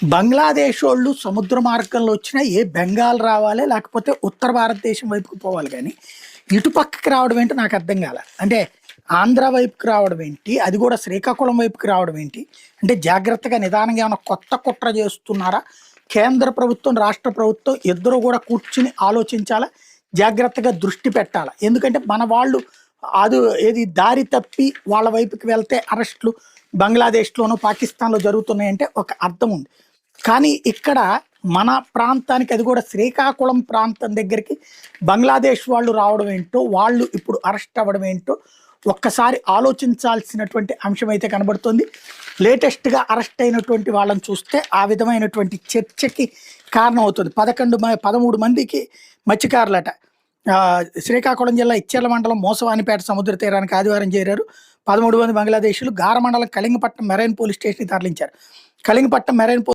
బంగ్లాదేశ్ వాళ్ళు సముద్ర మార్గంలో వచ్చినా ఏ బెంగాల్ రావాలి లేకపోతే ఉత్తర భారతదేశం వైపుకి పోవాలి కానీ ఇటుపక్కకి రావడం ఏంటో నాకు అర్థం కాలే. అంటే ఆంధ్ర వైపుకి రావడం ఏంటి అది కూడా శ్రీకాకుళం వైపుకి రావడం ఏంటి అంటే జాగ్రత్తగా నిదానంగా ఏమైనా కొత్త కుట్ర చేస్తున్నారా? కేంద్ర ప్రభుత్వం రాష్ట్ర ప్రభుత్వం ఇద్దరు కూడా కూర్చుని ఆలోచించాలా? జాగ్రత్తగా దృష్టి పెట్టాలా? ఎందుకంటే మన వాళ్ళు అది ఏది దారి తప్పి వాళ్ళ వైపుకి వెళ్తే అరెస్టులు బంగ్లాదేశ్లోనూ పాకిస్తాన్లో జరుగుతున్నాయంటే ఒక అర్థం ఉంది. కానీ ఇక్కడ మన ప్రాంతానికి అది కూడా శ్రీకాకుళం ప్రాంతం దగ్గరికి బంగ్లాదేశ్ వాళ్ళు రావడం ఏంటో వాళ్ళు ఇప్పుడు అరెస్ట్ అవ్వడం ఏంటో ఒక్కసారి ఆలోచించాల్సినటువంటి అంశం అయితే కనబడుతుంది. లేటెస్ట్గా అరెస్ట్ అయినటువంటి వాళ్ళని చూస్తే ఆ విధమైనటువంటి చర్చకి కారణమవుతుంది. పదకొండు మ- పదమూడు మందికి మత్స్యకారులట. శ్రీకాకుళం జిల్లా ఇచ్చేల మండలం మోసవానిపేట సముద్ర తీరానికి ఆదివారం చేరారు. పదమూడు మంది బంగ్లాదేశీలు గార మండలం కళింగపట్నం మెరైన్ పోలీస్ స్టేషన్కి తరలించారు. కళింగపట్నం మెరైన్ పో-